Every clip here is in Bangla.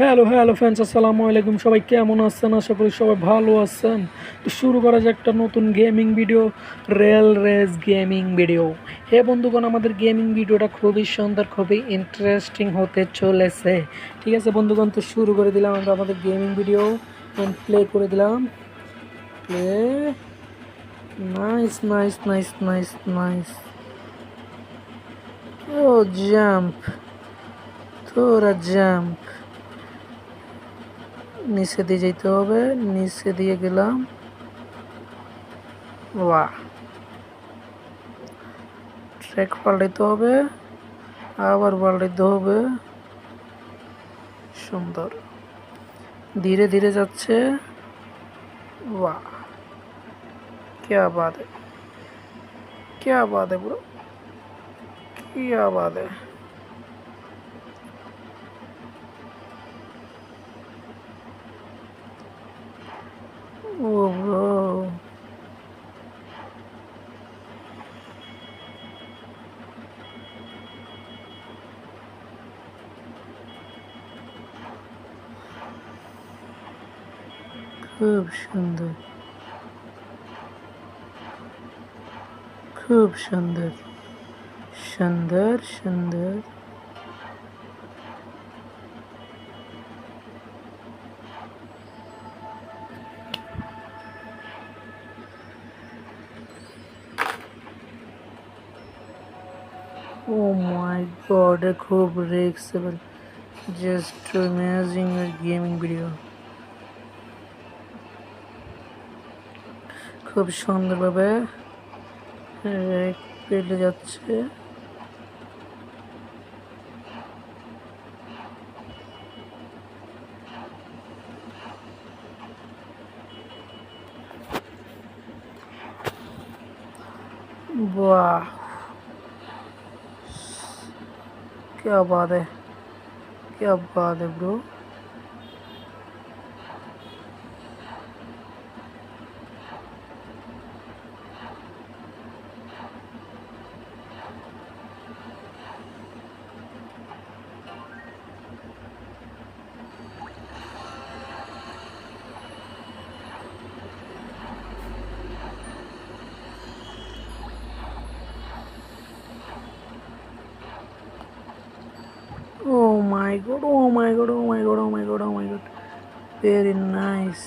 হ্যালো হ্যালো ফ্রেন্ডস আসসালামু আলাইকুম। সবাই কেমন আছেন? আশা করি সবাই ভালো আছেন। তো শুরু করা যাক একটা নতুন gaming video rail race gaming video হে বন্ধুগণ, আমাদের গেমিং ভিডিওটা খুবই সুন্দর, খুবই ইন্টারেস্টিং হতে চলেছে। ঠিক আছে বন্ধুগণ, তো শুরু করে দিলাম আমরা আমাদের গেমিং ভিডিও প্লে করে দিলাম। Play nice nice nice nice nice oh jump তোরা জাম্প নিচে দিয়ে যেতে হবে নিচে দিয়ে গেলাম বাহ ট্র্যাক পাল্টাইতে হবে আবার পাল্টাইতে হবে সুন্দর ধীরে ধীরে যাচ্ছে वाह क्या बात है क्या बात है ब्रो क्या बात है Wow. Kıpşındır. Kıpşındır. Şındır, şındır. খুব সুন্দর সুন্দর সুন্দর ও মাই গড খুব রিক্সেবল জাস্ট ইমেজিং গেমিং ভিডিও খুব সুন্দরভাবে পেলে যাচ্ছে। वाह क्या बात है? क्या बात है bro? my god, oh my god, oh my god, oh my god, oh my god. Very nice.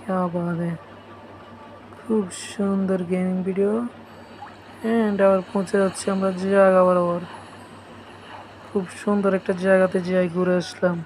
क्या बात है খুব সুন্দর গেমিং ভিডিও অ্যান্ড আবার পৌঁছে যাচ্ছি আমরা জায়গা বরাবর খুব সুন্দর একটা জায়গাতে যাই ঘুরে আসলাম